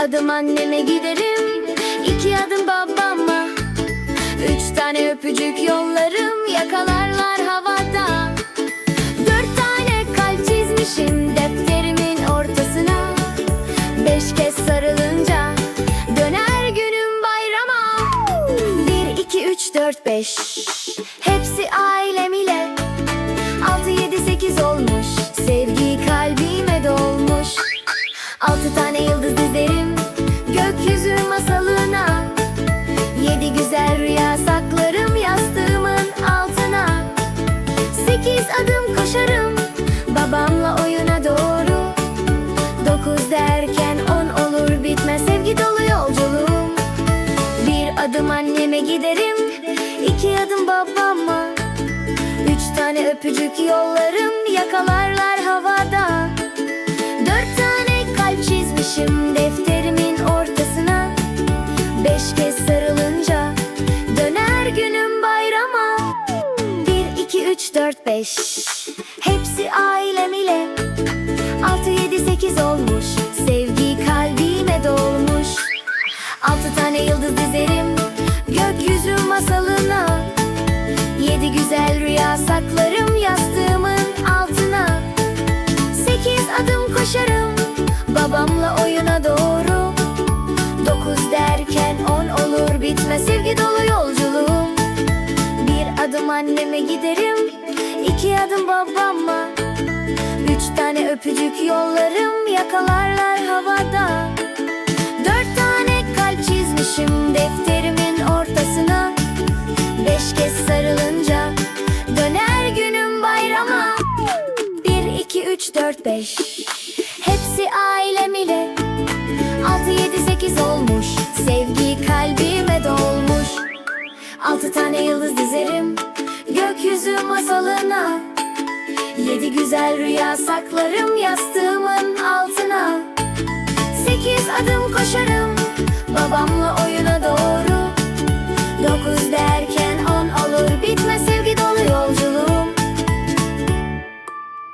adım anneme giderim. İki adım babama. Üç tane öpücük yollarım Yakalarlar havada. Dört tane kalp çizmişim Defterimin ortasına. Beş kez sarılınca Döner günüm bayrama. Bir, iki, üç, dört, beş. Hepsi ailem ile adım anneme giderim. İki adım babama. Üç tane öpücük yollarım Yakalarlar havada. Dört tane kalp çizmişim Defterimin ortasına. Beş kez sarılınca Döner günüm bayrama. Bir, iki, üç, dört, beş. Hepsi ailem ile. Altı, yedi, sekiz olmuş. Sevgi kalbime dolmuş. Altı tane yıldız dizerim Yedi güzel rüya saklarım yastığımın altına. Sekiz adım koşarım Babamla oyuna doğru. Dokuz derken on olur bitmez sevgi dolu yolculuğum. Bir adım anneme giderim iki adım babama. Üç tane öpücük yollarım Yakalarlar havada. Dört tane kalp çizmişim Defterimin dört, beş. Hepsi ailem ile. Altı, yedi, sekiz olmuş. Sevgi kalbime dolmuş. Altı tane yıldız dizerim. Gökyüzü masalına. Yedi güzel rüya saklarım Yastığımın altına. Sekiz adım koşarım. Babamla